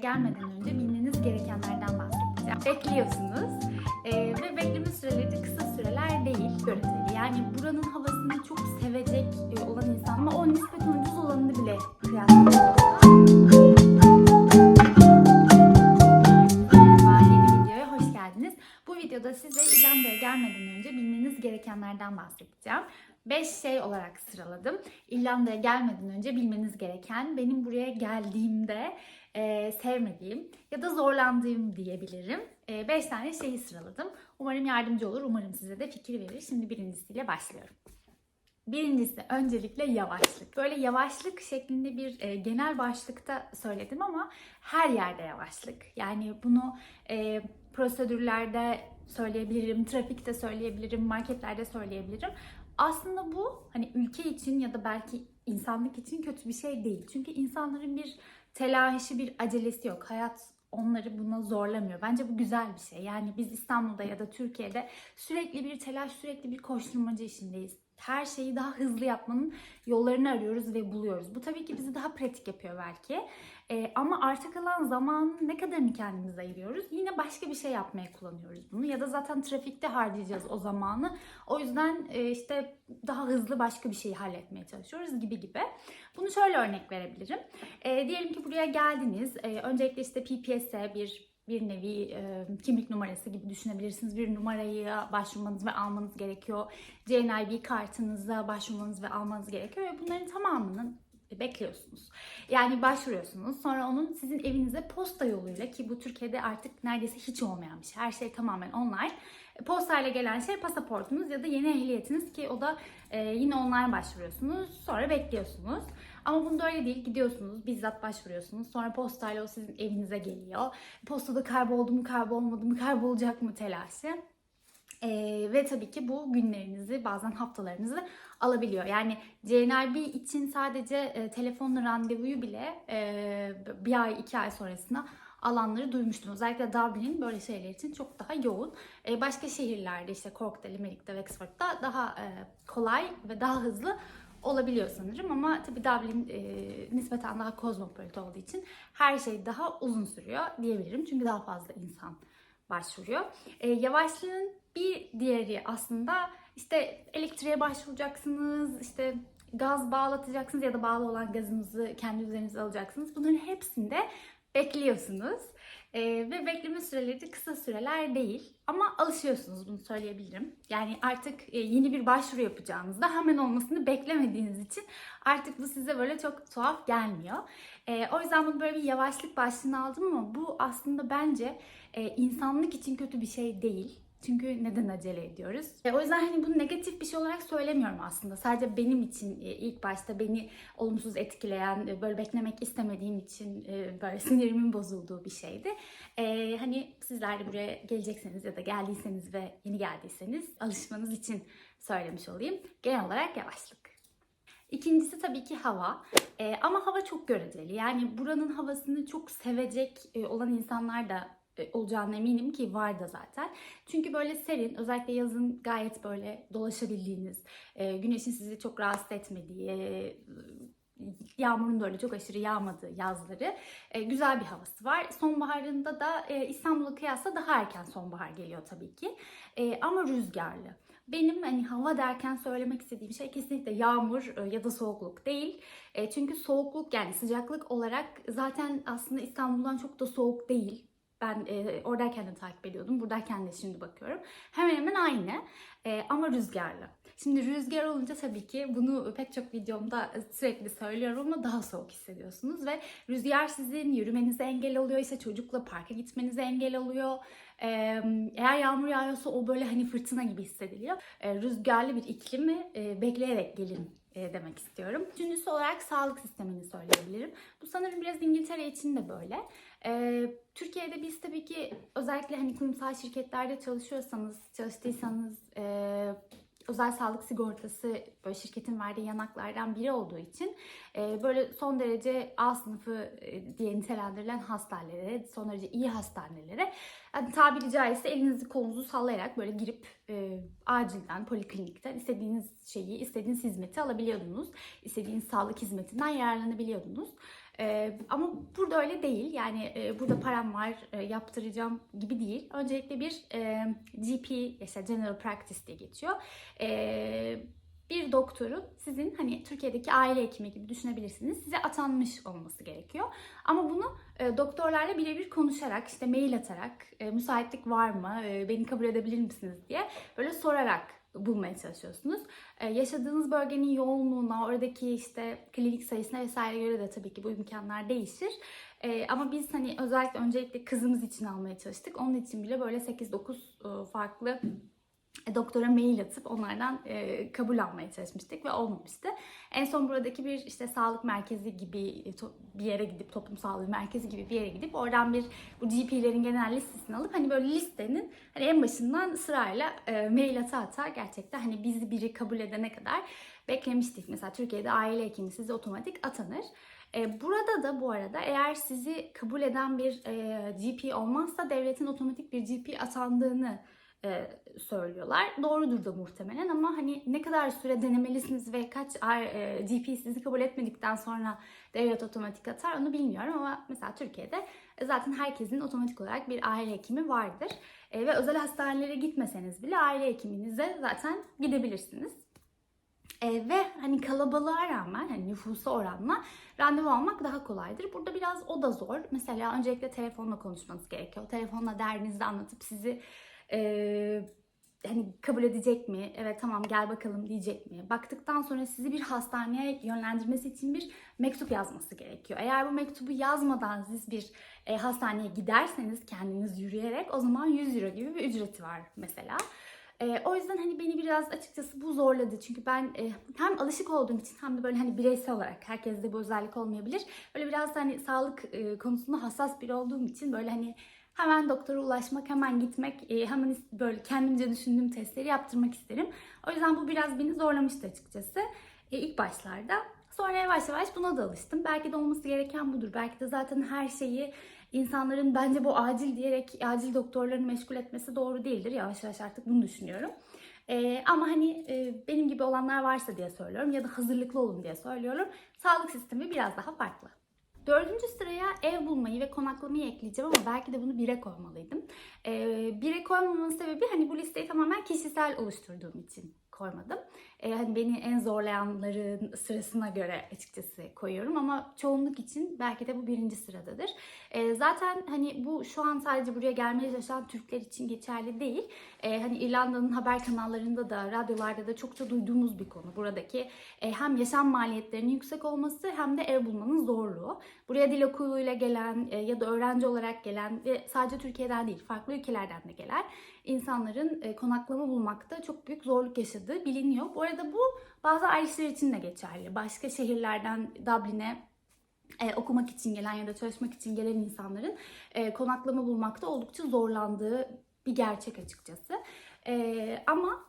gelmeden önce bilmeniz gerekenlerden bahsedeceğim. Bekliyorsunuz Ee, ve bekleme süreleri de kısa süreler değil, göreceli. Yani buranın havasını çok sevecek e, olan insan ama o nispeten ucuz olanını bile. Bu videoda size İrlanda'ya gelmeden önce bilmeniz gerekenlerden bahsedeceğim. 5 şey olarak sıraladım. İrlanda'ya gelmeden önce bilmeniz gereken, benim buraya geldiğimde e, sevmediğim ya da zorlandığım diyebilirim. 5 tane şeyi sıraladım. Umarım yardımcı olur, umarım size de fikir verir. Şimdi birincisiyle başlıyorum. Birincisi öncelikle yavaşlık. Böyle yavaşlık şeklinde bir e, genel başlıkta söyledim ama her yerde yavaşlık. Yani bunu e, prosedürlerde söyleyebilirim, trafikte söyleyebilirim, marketlerde söyleyebilirim. Aslında bu hani ülke için ya da belki insanlık için kötü bir şey değil. Çünkü insanların bir telaşı, bir acelesi yok. Hayat onları buna zorlamıyor. Bence bu güzel bir şey. Yani biz İstanbul'da ya da Türkiye'de sürekli bir telaş, sürekli bir koşturmaca işindeyiz. Her şeyi daha hızlı yapmanın yollarını arıyoruz ve buluyoruz. Bu tabii ki bizi daha pratik yapıyor belki. Ee, ama arta kalan zamanın ne kadarını kendimize ayırıyoruz? Yine başka bir şey yapmaya kullanıyoruz bunu. Ya da zaten trafikte harcayacağız o zamanı. O yüzden e, işte daha hızlı başka bir şeyi halletmeye çalışıyoruz gibi gibi. Bunu şöyle örnek verebilirim. E, diyelim ki buraya geldiniz. E, öncelikle işte PPS'e bir bir nevi e, kimlik numarası gibi düşünebilirsiniz. Bir numarayı başvurmanız ve almanız gerekiyor. GNIB kartınıza başvurmanız ve almanız gerekiyor ve bunların tamamının bekliyorsunuz. Yani başvuruyorsunuz. Sonra onun sizin evinize posta yoluyla ki bu Türkiye'de artık neredeyse hiç olmayan bir şey. Her şey tamamen online. Postayla gelen şey pasaportunuz ya da yeni ehliyetiniz ki o da e, yine online başvuruyorsunuz. Sonra bekliyorsunuz. Ama bunda öyle değil. Gidiyorsunuz, bizzat başvuruyorsunuz. Sonra postayla o sizin evinize geliyor. Postada kayboldu mu, kaybolmadı mı, kaybolacak mı telaşı. Ee, ve tabii ki bu günlerinizi bazen haftalarınızı alabiliyor. Yani CNRB için sadece e, telefonla randevuyu bile e, bir ay iki ay sonrasında alanları duymuştum. Özellikle Dublin böyle şeyler için çok daha yoğun. E, başka şehirlerde işte Cork'ta, Limerick'te, Wexford'da daha e, kolay ve daha hızlı olabiliyor sanırım ama tabii Dublin e, nispeten daha kozmopolit olduğu için her şey daha uzun sürüyor diyebilirim. Çünkü daha fazla insan başvuruyor. E, yavaşlığın bir diğeri aslında işte elektriğe başvuracaksınız, işte gaz bağlatacaksınız ya da bağlı olan gazınızı kendi üzerinize alacaksınız. Bunların hepsinde bekliyorsunuz. Ee, ve bekleme süreleri de kısa süreler değil. Ama alışıyorsunuz bunu söyleyebilirim. Yani artık e, yeni bir başvuru yapacağınızda hemen olmasını beklemediğiniz için artık bu size böyle çok tuhaf gelmiyor. Ee, o yüzden bunu böyle bir yavaşlık başlığına aldım ama bu aslında bence e, insanlık için kötü bir şey değil. Çünkü neden acele ediyoruz? E, o yüzden hani bunu negatif bir şey olarak söylemiyorum aslında. Sadece benim için e, ilk başta beni olumsuz etkileyen, e, böyle beklemek istemediğim için e, böyle sinirimin bozulduğu bir şeydi. E, hani sizler de buraya gelecekseniz ya da geldiyseniz ve yeni geldiyseniz alışmanız için söylemiş olayım. Genel olarak yavaşlık. İkincisi tabii ki hava. Ee, ama hava çok göreceli. Yani buranın havasını çok sevecek e, olan insanlar da e, olacağına eminim ki var da zaten. Çünkü böyle serin, özellikle yazın gayet böyle dolaşabildiğiniz, e, güneşin sizi çok rahatsız etmediği, e, yağmurun da öyle çok aşırı yağmadığı yazları e, güzel bir havası var. Sonbaharında da e, İstanbul'a kıyasla daha erken sonbahar geliyor tabii ki. E, ama rüzgarlı. Benim hani hava derken söylemek istediğim şey kesinlikle yağmur e, ya da soğukluk değil. E, çünkü soğukluk yani sıcaklık olarak zaten aslında İstanbul'dan çok da soğuk değil. Ben e, oradayken de takip ediyordum. Buradayken de şimdi bakıyorum. Hemen hemen aynı. E, ama rüzgarlı. Şimdi rüzgar olunca tabii ki bunu pek çok videomda sürekli söylüyorum ama daha soğuk hissediyorsunuz ve rüzgar sizin yürümenize engel oluyor ise çocukla parka gitmenize engel oluyor. E, eğer yağmur yağıyorsa o böyle hani fırtına gibi hissediliyor. E, rüzgarlı bir iklimi e, bekleyerek gelin e, demek istiyorum. Üçüncüsü olarak sağlık sistemini söyleyebilirim. Bu sanırım biraz İngiltere için de böyle. Ee, Türkiye'de biz tabii ki özellikle hani kurumsal şirketlerde çalışıyorsanız, çalıştıysanız e, özel sağlık sigortası böyle şirketin verdiği yanaklardan biri olduğu için e, böyle son derece A sınıfı e, diye nitelendirilen hastanelere, son derece iyi hastanelere yani tabiri caizse elinizi kolunuzu sallayarak böyle girip e, acilden, poliklinikten istediğiniz şeyi, istediğiniz hizmeti alabiliyordunuz. İstediğiniz sağlık hizmetinden yararlanabiliyordunuz. Ee, ama burada öyle değil. Yani e, burada param var, e, yaptıracağım gibi değil. Öncelikle bir e, GP, işte General Practice diye geçiyor. E, bir doktorun sizin hani Türkiye'deki aile hekimi gibi düşünebilirsiniz. Size atanmış olması gerekiyor. Ama bunu e, doktorlarla birebir konuşarak, işte mail atarak, e, müsaitlik var mı, e, beni kabul edebilir misiniz diye böyle sorarak bulmaya çalışıyorsunuz. Ee, yaşadığınız bölgenin yoğunluğuna, oradaki işte klinik sayısına vesaire göre de tabii ki bu imkanlar değişir. Ee, ama biz hani özellikle öncelikle kızımız için almaya çalıştık. Onun için bile böyle 8-9 e, farklı doktora mail atıp onlardan e, kabul almaya çalışmıştık ve olmamıştı. En son buradaki bir işte sağlık merkezi gibi e, bir yere gidip toplum sağlığı merkezi gibi bir yere gidip oradan bir bu GP'lerin genel listesini alıp hani böyle listenin hani en başından sırayla e, mail ata ata gerçekten hani bizi biri kabul edene kadar beklemiştik. Mesela Türkiye'de aile hekimi size otomatik atanır. E, burada da bu arada eğer sizi kabul eden bir e, GP olmazsa devletin otomatik bir GP atandığını e, söylüyorlar. Doğrudur da muhtemelen ama hani ne kadar süre denemelisiniz ve kaç ay e, GP sizi kabul etmedikten sonra devlet otomatik atar onu bilmiyorum ama mesela Türkiye'de e, zaten herkesin otomatik olarak bir aile hekimi vardır. E, ve özel hastanelere gitmeseniz bile aile hekiminize zaten gidebilirsiniz. E, ve hani kalabalığa rağmen, hani nüfusa oranla randevu almak daha kolaydır. Burada biraz o da zor. Mesela öncelikle telefonla konuşmanız gerekiyor. Telefonla derdinizi anlatıp sizi e, hani kabul edecek mi? Evet tamam gel bakalım diyecek mi? Baktıktan sonra sizi bir hastaneye yönlendirmesi için bir mektup yazması gerekiyor. Eğer bu mektubu yazmadan siz bir e, hastaneye giderseniz kendiniz yürüyerek o zaman 100 euro gibi bir ücreti var mesela. E, o yüzden hani beni biraz açıkçası bu zorladı. Çünkü ben e, hem alışık olduğum için hem de böyle hani bireysel olarak herkeste bu özellik olmayabilir. Böyle biraz hani sağlık e, konusunda hassas biri olduğum için böyle hani hemen doktora ulaşmak, hemen gitmek, e, hemen böyle kendimce düşündüğüm testleri yaptırmak isterim. O yüzden bu biraz beni zorlamıştı açıkçası e, ilk başlarda. Sonra yavaş yavaş buna da alıştım. Belki de olması gereken budur. Belki de zaten her şeyi insanların bence bu acil diyerek acil doktorlarını meşgul etmesi doğru değildir. Yavaş yavaş artık bunu düşünüyorum. Ee, ama hani e, benim gibi olanlar varsa diye söylüyorum ya da hazırlıklı olun diye söylüyorum. Sağlık sistemi biraz daha farklı. Dördüncü sıraya ev bulmayı ve konaklamayı ekleyeceğim ama belki de bunu bire koymalıydım. Ee, bire koymamamın sebebi hani bu listeyi tamamen kişisel oluşturduğum için koymadım. Ee, hani beni en zorlayanların sırasına göre açıkçası koyuyorum ama çoğunluk için belki de bu birinci sıradadır. Ee, zaten hani bu şu an sadece buraya gelmeye çalışan Türkler için geçerli değil. Ee, hani İrlanda'nın haber kanallarında da radyolarda da çokça duyduğumuz bir konu. Buradaki e, hem yaşam maliyetlerinin yüksek olması hem de ev bulmanın zorluğu. Buraya dil okuluyla gelen e, ya da öğrenci olarak gelen ve sadece Türkiye'den değil farklı ülkelerden de gelen insanların e, konaklama bulmakta çok büyük zorluk yaşadığı biliniyor. Bu arada bu bazı Irishler için de geçerli. Başka şehirlerden Dublin'e e, okumak için gelen ya da çalışmak için gelen insanların e, konaklama bulmakta oldukça zorlandığı bir gerçek açıkçası. E, ama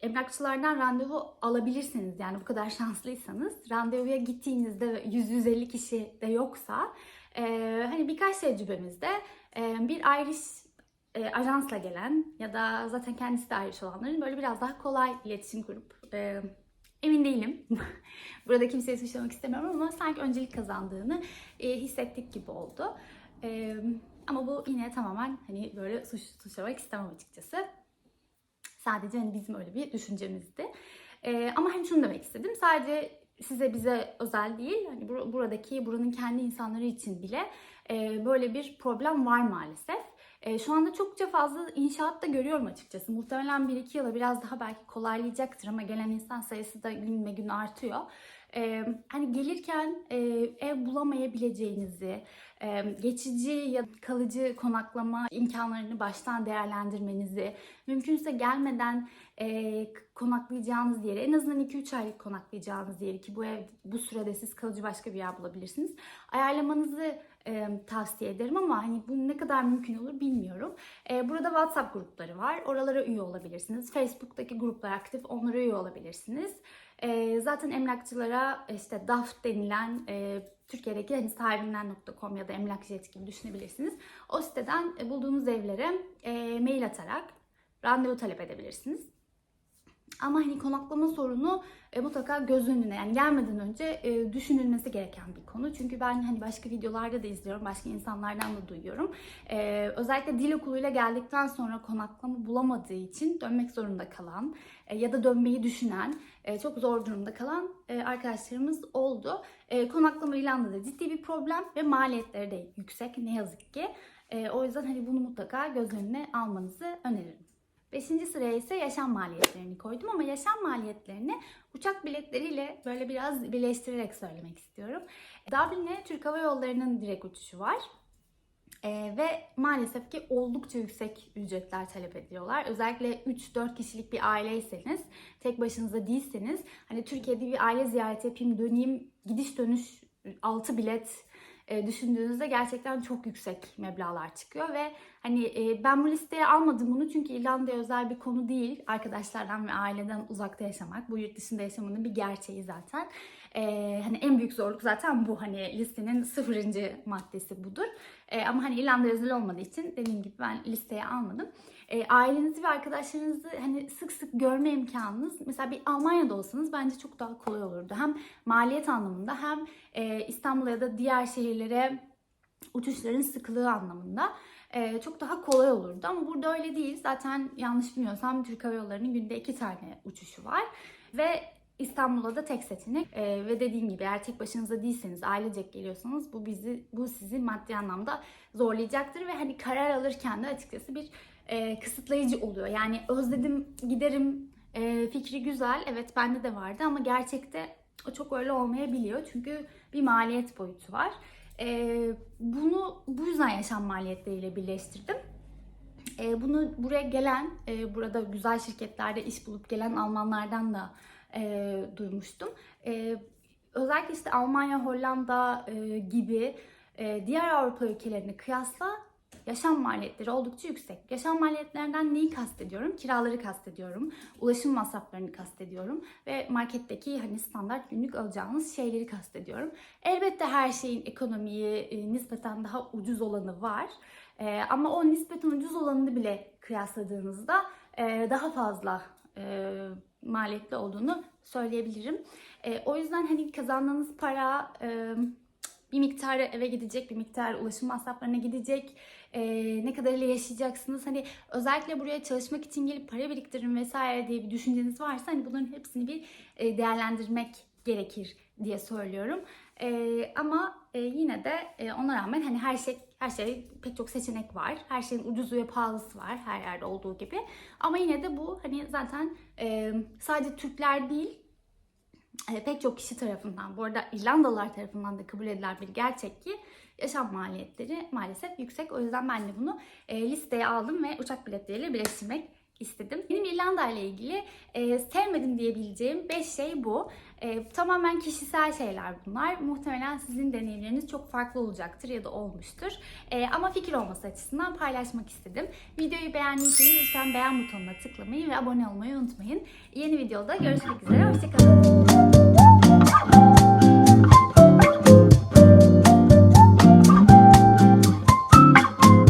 emlakçılardan randevu alabilirsiniz yani bu kadar şanslıysanız randevuya gittiğinizde ve 100-150 kişi de yoksa e, hani birkaç tecrübemizde e, bir Irish e, ajansla gelen ya da zaten kendisi de Irish olanların böyle biraz daha kolay iletişim kurup e, emin değilim. Burada kimseyi suçlamak istemiyorum ama sanki öncelik kazandığını e, hissettik gibi oldu. E, ama bu yine tamamen hani böyle suç, suçlamak istemem açıkçası. Sadece hani bizim öyle bir düşüncemizdi. E, ama hani şunu demek istedim. Sadece size bize özel değil. Hani bur- buradaki buranın kendi insanları için bile e, böyle bir problem var maalesef. E, şu anda çokça fazla inşaat da görüyorum açıkçası. Muhtemelen 1-2 yıla biraz daha belki kolaylayacaktır ama gelen insan sayısı da gün gün artıyor. E, hani gelirken e, ev bulamayabileceğinizi, e, geçici ya kalıcı konaklama imkanlarını baştan değerlendirmenizi, mümkünse gelmeden e, konaklayacağınız yeri, en azından 2-3 aylık konaklayacağınız yeri ki bu ev bu sürede siz kalıcı başka bir yer bulabilirsiniz. Ayarlamanızı e, tavsiye ederim ama hani bu ne kadar mümkün olur bilmiyorum. E, burada WhatsApp grupları var. Oralara üye olabilirsiniz. Facebook'taki gruplar aktif. Onlara üye olabilirsiniz. E, zaten emlakçılara işte DAF denilen e, Türkiye'deki hani sahibinden.com ya da emlakjet gibi düşünebilirsiniz. O siteden bulduğunuz evlere e, mail atarak randevu talep edebilirsiniz. Ama hani konaklama sorunu e, mutlaka göz önüne yani gelmeden önce e, düşünülmesi gereken bir konu. Çünkü ben hani başka videolarda da izliyorum, başka insanlardan da duyuyorum. E, özellikle dil okuluyla geldikten sonra konaklama bulamadığı için dönmek zorunda kalan e, ya da dönmeyi düşünen, e, çok zor durumda kalan e, arkadaşlarımız oldu. E, konaklama İrlanda'da ciddi bir problem ve maliyetleri de yüksek ne yazık ki. E, o yüzden hani bunu mutlaka göz önüne almanızı öneririm. Beşinci sıraya ise yaşam maliyetlerini koydum ama yaşam maliyetlerini uçak biletleriyle böyle biraz birleştirerek söylemek istiyorum. Dublin'e Türk Hava Yolları'nın direkt uçuşu var. Ee, ve maalesef ki oldukça yüksek ücretler talep ediyorlar. Özellikle 3-4 kişilik bir aileyseniz, tek başınıza değilseniz, hani Türkiye'de bir aile ziyareti yapayım, döneyim, gidiş dönüş 6 bilet e, düşündüğünüzde gerçekten çok yüksek meblağlar çıkıyor ve hani e, ben bu listeye almadım bunu çünkü İrlanda'ya özel bir konu değil. Arkadaşlardan ve aileden uzakta yaşamak, bu yurt dışında yaşamanın bir gerçeği zaten. E, hani en büyük zorluk zaten bu hani listenin sıfırıncı maddesi budur. E, ama hani İrlanda özel olmadığı için dediğim gibi ben listeye almadım. E, ailenizi ve arkadaşlarınızı hani sık sık görme imkanınız mesela bir Almanya'da olsanız bence çok daha kolay olurdu. Hem maliyet anlamında hem e, İstanbul'a ya da diğer şehirlere uçuşların sıklığı anlamında e, çok daha kolay olurdu. Ama burada öyle değil. Zaten yanlış bilmiyorsam Türk Hava Yolları'nın günde iki tane uçuşu var. Ve İstanbul'a da tek seçenek ee, ve dediğim gibi eğer tek başınıza değilseniz ailecek geliyorsanız bu bizi bu sizi maddi anlamda zorlayacaktır ve hani karar alırken de açıkçası bir e, kısıtlayıcı oluyor. Yani özledim giderim e, fikri güzel evet bende de vardı ama gerçekte o çok öyle olmayabiliyor çünkü bir maliyet boyutu var. E, bunu bu yüzden yaşam maliyetleriyle birleştirdim. E, bunu buraya gelen, e, burada güzel şirketlerde iş bulup gelen Almanlardan da e, duymuştum. E, özellikle işte Almanya, Hollanda e, gibi e, diğer Avrupa ülkelerini kıyasla yaşam maliyetleri oldukça yüksek. Yaşam maliyetlerinden neyi kastediyorum? Kiraları kastediyorum, ulaşım masraflarını kastediyorum ve marketteki hani standart günlük alacağınız şeyleri kastediyorum. Elbette her şeyin ekonomiyi e, nispeten daha ucuz olanı var. E, ama o nispeten ucuz olanını bile kıyasladığınızda e, daha fazla e, maliyetli olduğunu söyleyebilirim. E, o yüzden hani kazandığınız para e, bir miktarı eve gidecek, bir miktar ulaşım masraflarına gidecek. E, ne kadarıyla yaşayacaksınız? Hani özellikle buraya çalışmak için gelip para biriktirin vesaire diye bir düşünceniz varsa hani bunların hepsini bir e, değerlendirmek gerekir diye söylüyorum. E, ama e, yine de e, ona rağmen hani her şey her şey pek çok seçenek var. Her şeyin ucuzu ve pahalısı var her yerde olduğu gibi. Ama yine de bu hani zaten e, sadece Türkler değil pek çok kişi tarafından, bu arada İrlandalılar tarafından da kabul edilen bir gerçek ki yaşam maliyetleri maalesef yüksek. O yüzden ben de bunu e, listeye aldım ve uçak biletleriyle birleştirmek istedim. Benim İrlanda ile ilgili e, sevmedim diyebileceğim 5 şey bu. E, tamamen kişisel şeyler bunlar. Muhtemelen sizin deneyimleriniz çok farklı olacaktır ya da olmuştur. E, ama fikir olması açısından paylaşmak istedim. Videoyu beğendiyseniz lütfen beğen butonuna tıklamayı ve abone olmayı unutmayın. Yeni videoda görüşmek üzere. Hoşçakalın.